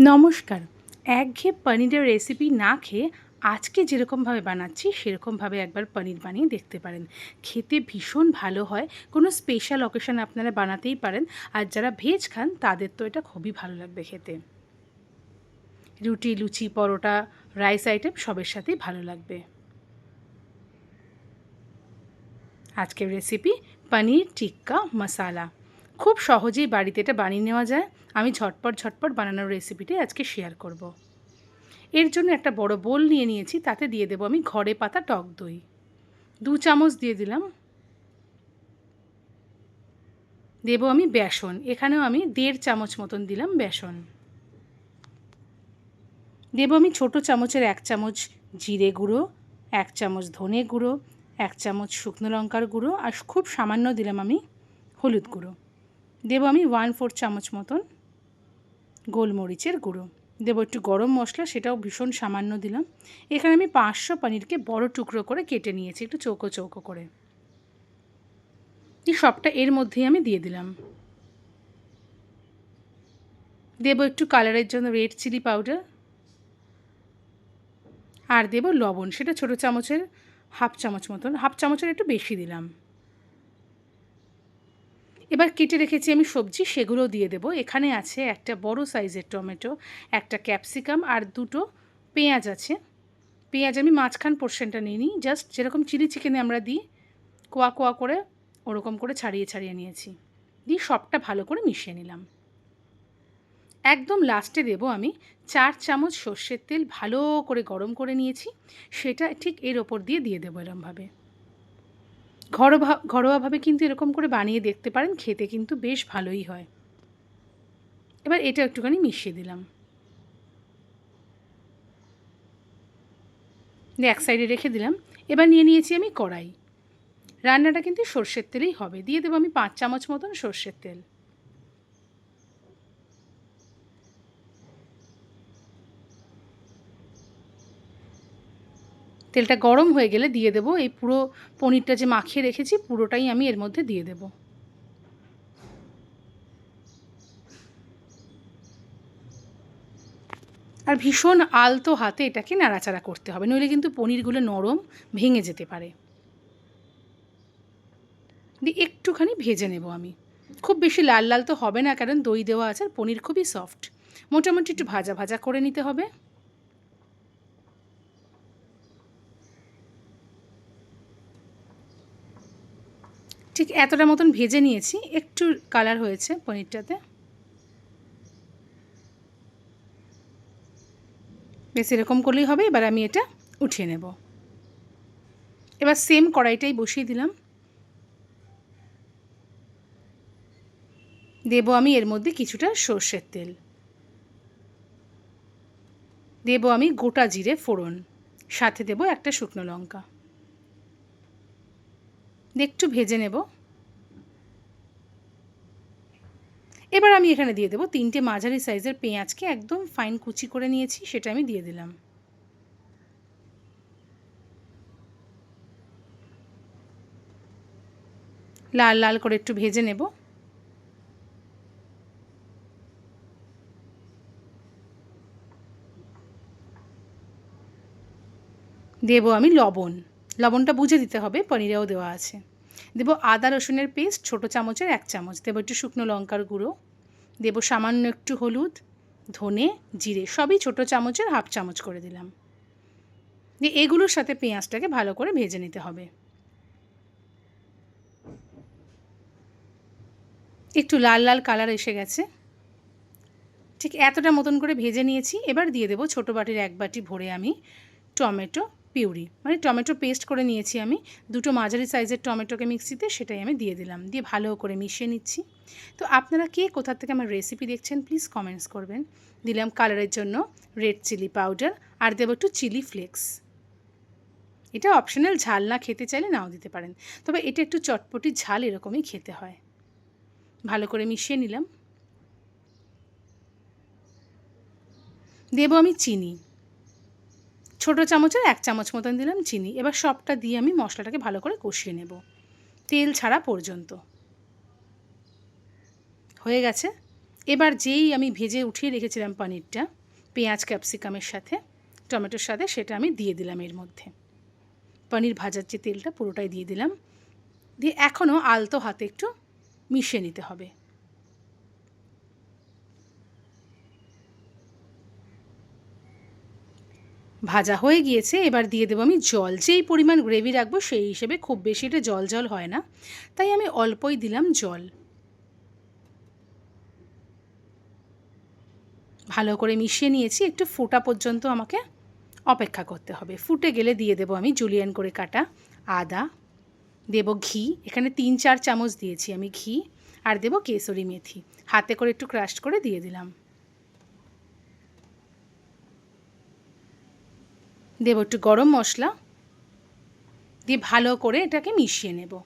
নমস্কার। একঘেয়ে পনিরের রেসিপি না খেয়ে আজকে যেরকমভাবে বানাচ্ছি, সেরকমভাবে একবার পনির বানিয়ে দেখতে পারেন। খেতে ভীষণ ভালো হয়। কোনো স্পেশাল অকেশন আপনারা বানাতেই পারেন। আর যারা ভেজ খান, তাদের তো এটা খুবই ভালো লাগবে খেতে। রুটি, লুচি, পরোটা রাইস আইটেম সবের সাথেই ভালো লাগবে। আজকের রেসিপি পনির টিক্কা মশালা। খুব সহজেই বাড়িতে এটা বানিয়ে নেওয়া যায়। আমি ঝটপট ঝটপট বানানোর রেসিপিটাই আজকে শেয়ার করব। এর জন্য একটা বড় বোল নিয়ে নিয়েছি, তাতে দিয়ে দেবো আমি ঘরে পাতা টক দই। দু চামচ দিয়ে দিলাম। দেব আমি বেসন, এখানেও আমি দেড় চামচ মতন দিলাম বেসন। দেব আমি ছোট চামচের এক চামচ জিরে গুঁড়ো, এক চামচ ধনে গুঁড়ো, এক চামচ শুকনো লঙ্কার গুঁড়ো, আর খুব সামান্য দিলাম আমি হলুদ গুঁড়ো। দেবো আমি ওয়ান ফোর চামচ মতন গোলমরিচের গুঁড়ো। দেবো একটু গরম মশলা, সেটাও ভীষণ সামান্য দিলাম। এখানে আমি পাঁচশো পনিরকে বড় টুকরো করে কেটে নিয়েছি, একটু চৌকো চৌকো করে। এই সবটা এর মধ্যেই আমি দিয়ে দিলাম। দেবো একটু কালারের জন্য রেড চিলি পাউডার আর দেবো লবণ, সেটা ছোটো চামচের হাফ চামচ মতন হাফ চামচের একটু বেশি দিলাম। এবার কেটে রেখেছি আমি সবজি, সেগুলোও দিয়ে দেবো। এখানে আছে একটা বড় সাইজের টমেটো, একটা ক্যাপসিকাম আর দুটো পেঁয়াজ আছে। পেঁয়াজ আমি মাঝখান পোর্শনটা নিয়ে নিই। জাস্ট যেরকম চিলি চিকেনে আমরা দিই, কোয়া কোয়া করে ওরকম করে ছাড়িয়ে ছাড়িয়ে নিয়েছি। দিয়ে সবটা ভালো করে মিশিয়ে নিলাম। একদম লাস্টে দেব আমি চার চামচ সর্ষের তেল ভালো করে গরম করে নিয়েছি। সেটা ঠিক এর ওপর দিয়ে দিয়ে দেবো এরমভাবে। ঘরোয়া ঘরোয়াভাবে কিন্তু এরকম করে বানিয়ে দেখতে পারেন, খেতে কিন্তু বেশ ভালোই হয়। এবার এটা একটুখানি মিশিয়ে দিলাম। এক সাইডে রেখে দিলাম। এবার নিয়ে নিয়েছি আমি কড়াই। রান্নাটা কিন্তু সর্ষের তেলেই হবে। দিয়ে দেবো আমি পাঁচ চামচ মতন সর্ষের তেল। তেলটা গরম হয়ে গেলে দিয়ে দেবো। এই পুরো পনিরটা যে মাখিয়ে রেখেছি, পুরোটাই আমি এর মধ্যে দিয়ে দেবো। আর ভীষণ আলতো হাতে এটাকে নাড়াচাড়া করতে হবে, নইলে কিন্তু পনিরগুলো নরম ভেঙে যেতে পারে। দিয়ে একটুখানি ভেজে নেব আমি। খুব বেশি লাল লাল তো হবে না, কারণ দই দেওয়া আছে আর পনির খুবই সফট। মোটামুটি একটু ভাজা ভাজা করে নিতে হবে। ঠিক এতটা মতন ভেজে নিয়েছি। একটু কালার হয়েছে পনিরটাতে। বেশ, এরকম করলেই হবে। এবার আমি এটা উঠিয়ে নেব। এবার সেম কড়াইটাই বসিয়ে দিলাম। দেব আমি এর মধ্যে কিছুটা সর্ষের তেল। দেব আমি গোটা জিরে ফোড়ন। সাথে দেব একটা শুকনো লঙ্কা। একটু ভেজে নেব। এবার আমি এখানে দিয়ে দেবো তিনটে মাঝারি সাইজের পেঁয়াজকে একদম ফাইন কুচি করে নিয়েছি, সেটা আমি দিয়ে দিলাম। লাল লাল করে একটু ভেজে নেব। দেবো আমি লবণ। লবণটা বুঝে দিতে হবে, পনিরেও দেওয়া আছে। দেবো আদা, রসুনের পেস্ট, ছোটো চামচের এক চামচ। দেবো একটু শুকনো লঙ্কার গুঁড়ো। দেবো সামান্য একটু হলুদ, ধনে, জিরে, সবই ছোটো চামচের হাফ চামচ করে দিলাম। দিয়ে এগুলোর সাথে পেঁয়াজটাকে ভালো করে ভেজে নিতে হবে। একটু লাল লাল কালার এসে গেছে। ঠিক এতটা মতন করে ভেজে নিয়েছি। এবার দিয়ে দেবো ছোটো বাটির এক বাটি ভরে আমি টমেটো পিউরি। মানে টমেটো পেস্ট করে নিয়েছি আমি। দুটো মাঝারি সাইজের টমেটোকে মিক্সিতে সেটাই আমি দিয়ে দিলাম। দিয়ে ভালো করে মিশিয়ে নিচ্ছি। তো আপনারা কে কোথা থেকে আমার রেসিপি দেখছেন প্লিজ কমেন্টস করবেন। দিলাম কালারের জন্য রেড চিলি পাউডার আর দেবো একটু চিলি ফ্লেক্স এটা অপশনাল ঝাল না, খেতে চাইলে নাও দিতে পারেন। তবে এটা একটু চটপটি ঝাল এরকমই খেতে হয়। ভালো করে মিশিয়ে নিলাম। দেবো আমি চিনি। ছোটো চামচের এক চামচ মতন দিলাম চিনি। এবার সবটা দিয়ে আমি মশলাটাকে ভালো করে কষিয়ে নেব। তেল ছাড়া পর্যন্ত। হয়ে গেছে। এবার যেই আমি ভেজে উঠিয়ে রেখেছিলাম পনিরটা, পেঁয়াজ, ক্যাপসিকামের সাথে, টমেটোর সাথে, সেটা আমি দিয়ে দিলাম এর মধ্যে। পনির ভাজার যে তেলটা পুরোটাই দিয়ে দিলাম। দিয়ে এখনও আলতো হাতে একটু মিশিয়ে নিতে হবে। ভাজা হয়ে গিয়েছে, এবার দিয়ে দেবো আমি জল। যেই পরিমাণ গ্রেভি রাখব সেই হিসেবে খুব বেশি এটা জল জল হয় না। তাই আমি অল্পই দিলাম জল। ভালো করে মিশিয়ে নিয়েছি, একটু ফোটা পর্যন্ত আমাকে অপেক্ষা করতে হবে। ফুটে গেলে দিয়ে দেবো আমি জুলিয়ান করে কাটা আদা। দেব ঘি, এখানে তিন চার চামচ দিয়েছি আমি ঘি, আর দেব কেসরি মেথি। হাতে করে একটু ক্রাশ করে দিয়ে দিলাম। দেব একটু গরম মশলা দিয়ে ভালো করে এটাকে মিশিয়ে নেব।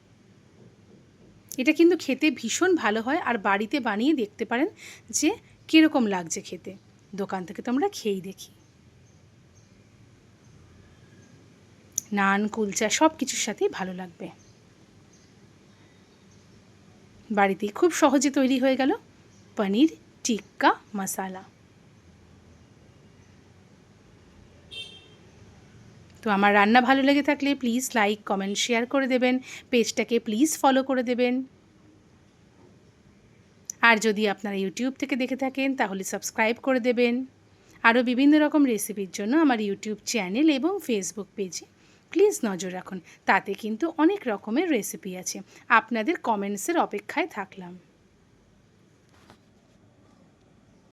এটা কিন্তু খেতে ভীষণ ভালো হয় আর বাড়িতে বানিয়ে দেখতে পারেন যে কীরকম লাগছে খেতে। দোকান থেকে তো আমরা খেয়েই দেখি। নান, কুলচা সব কিছুর সাথেই ভালো লাগবে। বাড়িতেই খুব সহজে তৈরি হয়ে গেল পনির টিক্কা মশালা। তো আমার রান্না ভালো লেগে থাকলে প্লিজ লাইক কমেন্ট শেয়ার করে দেবেন। পেজটাকে প্লিজ ফলো করে দেবেন। আর যদি আপনারা ইউটিউব থেকে দেখে থাকেন, তাহলে সাবস্ক্রাইব করে দেবেন। আরও বিভিন্ন রকম রেসিপির জন্য আমার ইউটিউব চ্যানেল এবং ফেসবুক পেজে প্লিজ নজর রাখুন। তাতে কিন্তু অনেক রকমের রেসিপি আছে। আপনাদের কমেন্টসের অপেক্ষায় থাকলাম।